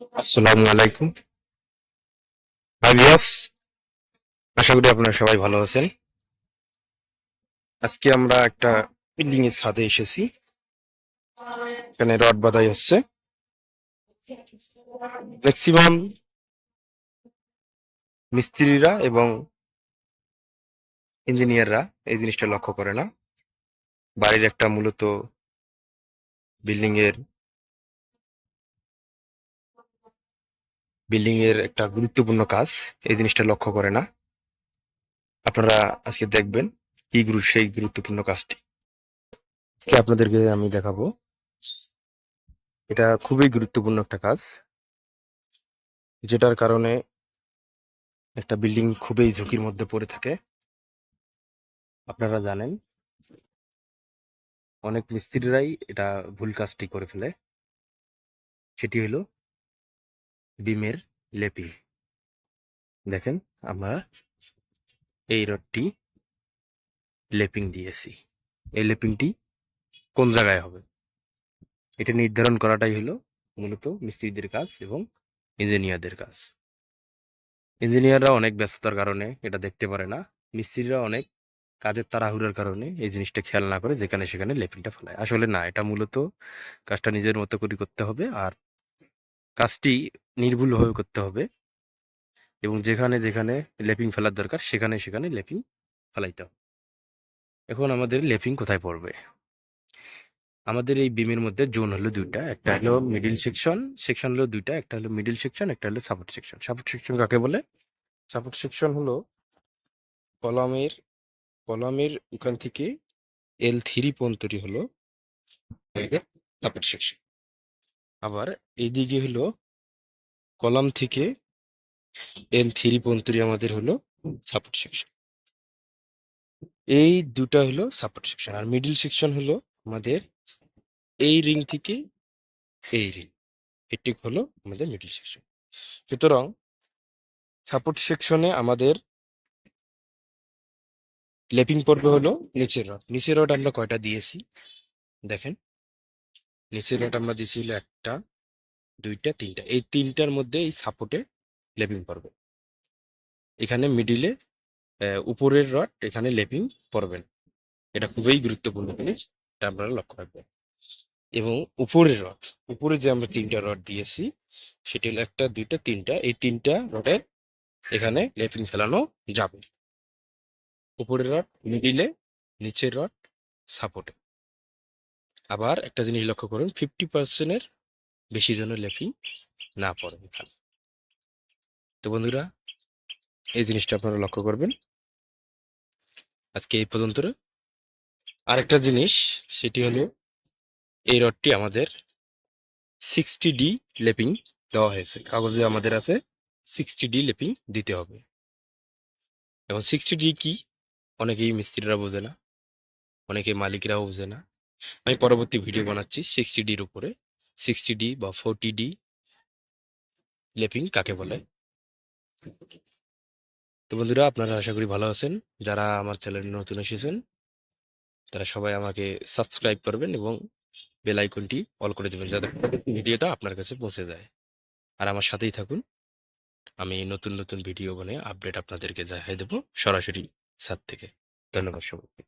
আসসালামু আলাইকুম। Hi viewers, আশা করি আপনারা সবাই ভালো আছেন। আজকে আমরা একটা বিল্ডিং এর ছাদে এসেছি। এখানে রড বাঁধাই হচ্ছে। ম্যাক্সিমাম মিস্ত্রিরা এবং ইঞ্জিনিয়াররা এই জিনিসটা লক্ষ্য করে না। বাড়ির একটা মূলত বিল্ডিং এর বিল্ডিং এর একটা গুরুত্বপূর্ণ কাজ। এই জিনিসটা লক্ষ্য করে না। আপনারা আজকে দেখবেন কি সেই গুরুত্বপূর্ণ কাজটি। আজকে আপনাদেরকে আমি দেখাবো। এটা খুবই গুরুত্বপূর্ণ একটা কাজ। যেটার কারণে একটা বিল্ডিং খুবই ঝুঁকির মধ্যে পড়ে থাকে। আপনারা জানেন, অনেক মিস্ত্রিরাই এটা ভুল কাজটি করে ফেলে। সেটি হলো বিমের লেপি। দেখেন, আমরা এই রডটি লেপিং দিয়েছি। এই লেপিংটি কোন জায়গায় হবে? এটা নির্ধারণ করাটাই হলো মূলত মিস্ত্রিদের কাজ এবং ইঞ্জিনিয়ারদের কাজ। ইঞ্জিনিয়াররা অনেক ব্যস্ততার কারণে এটা দেখতে পারে না। মিস্ত্রিরা অনেক কাজের তাড়াহুড়োর কারণে এই জিনিসটা খেয়াল না করে যেখানে সেখানে লেপিংটা ফেলায়। আসলে না, এটা মূলত কাজটা নিজের মতো করে করতে হবে আর কাজটি নির্ভুলভাবে করতে হবে এবং যেখানে যেখানে লেপিং ফেলার দরকার সেখানে সেখানে লেপিং ফেলাইতে হবে। এখন আমাদের লেপিং কোথায় পড়বে? আমাদের এই বিমের মধ্যে জোন হলো দুইটা একটা হলো মিডিল সেকশন সেকশন হলো দুইটা একটা হলো মিডিল সেকশন একটা হলো সাপোর্ট সেকশন সাপোর্ট সেকশন কাকে বলে? সাপোর্ট সেকশন হলো কলামের কলামের ওখান থেকে এল থ্রি পর্যন্তটি হলো। সাপোর্ট সেকশন আবার এইদিকে হলো কলাম থেকে এল থ্রি পর্যন্তটি আমাদের হলো সাপোর্ট সেকশন এই দুটা হলো সাপোর্ট সেকশন আর মিডিল সেকশন হলো আমাদের এই রিং থেকে এই রিং এটি হলো আমাদের মিডিল সেকশন সুতরাং সাপোর্ট সেকশনে আমাদের লেপিং পড়বে হলো নিচের রড নিচের রড আমরা কয়টা দিয়েছি? দেখেন। নিচের রড আমরা দিয়েছি হলো একটা, দুইটা, তিনটা। এই তিনটার মধ্যে এই সাপোর্টে লেপিং পড়বে এখানে মিডিলে উপরের রড এখানে লেপিং পড়বেন এটা খুবই গুরুত্বপূর্ণ জিনিস, এটা আপনারা লক্ষ্য রাখবেন। এবং উপরের রড উপরে যে আমরা তিনটা রড দিয়েছি, সেটি হলো একটা, দুইটা, তিনটা। এই তিনটা রডের এখানে লেপিং ফেলানো যাবে। উপরের রড মিডিলে নিচের রড সাপোর্টে আবার একটা জিনিস লক্ষ্য করুন ফিফটি পার্সেন্টের বেশি যেন লেপিং না পড়ে এখানে। তো বন্ধুরা, এই জিনিসটা আপনারা লক্ষ্য করবেন। আজকে এই পর্যন্ত। আরেকটা জিনিস, সেটি হলো এই রডটি আমাদের সিক্সটি ডি লেপিং দেওয়া হয়েছে। কাগজে আমাদের আছে সিক্সটি ডি লেপিং দিতে হবে। এবং সিক্সটি ডি কি? অনেকেই মিস্ত্রিরা বোঝে না অনেকে মালিকরাও বোঝে না। আমি পরবর্তী ভিডিও বানাচ্ছি সিক্সটি ডির উপরে। সিক্সটি ডি বা ফোরটি ডি লেপিং কাকে বলে? তো বন্ধুরা, আপনারা আশা করি ভালো আছেন। যারা আমার চ্যানেলে নতুন এসেছেন, তারা সবাই আমাকে সাবস্ক্রাইব করবেন এবং বেল আইকনটি অল করে দেবেন যাতে ভিডিওটা আপনার কাছে পৌঁছে যায়। আর আমার সাথেই থাকুন। আমি নতুন নতুন ভিডিও বানিয়ে আপডেট আপনাদেরকে দেখাই দেবো সরাসরি সাত থেকে। ধন্যবাদ সবাইকে।